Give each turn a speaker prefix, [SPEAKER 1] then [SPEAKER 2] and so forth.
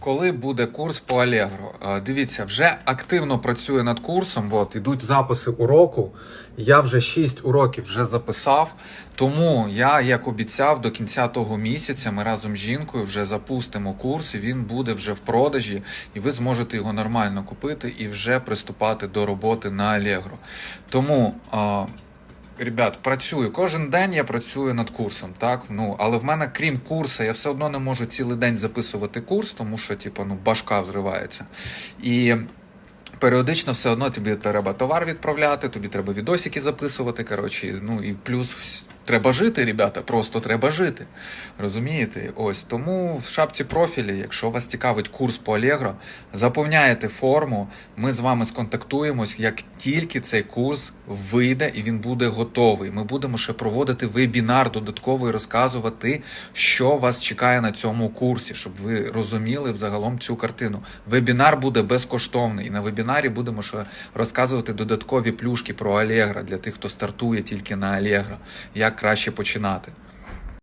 [SPEAKER 1] Коли буде курс по Allegro? Дивіться, вже активно працює над курсом. От ідуть записи уроку. Я вже 6 уроків вже записав. Тому я, як обіцяв, до кінця того місяця ми разом з жінкою вже запустимо курс, і він буде вже в продажі, і ви зможете його нормально купити і вже приступати до роботи на Allegro. Тому. Ребят, працюю. Кожен день я працюю над курсом, так? Ну, але в мене, крім курсу, я все одно не можу цілий день записувати курс, тому що, типу, ну, башка взривається. І періодично все одно тобі треба товар відправляти, тобі треба відосики записувати. Коротше, ну і плюс треба жити, ребята, просто треба жити. Розумієте? Ось тому в шапці профілі, якщо вас цікавить курс по Allegro, заповняєте форму. Ми з вами сконтактуємось, як тільки цей курс вийде і він буде готовий. Ми будемо ще проводити вебінар додатковий, розказувати, що вас чекає на цьому курсі, щоб ви розуміли взагалом цю картину. Вебінар буде безкоштовний. І на вебінарі будемо ще розказувати додаткові плюшки про Allegro для тих, хто стартує тільки на Allegro, як краще починати.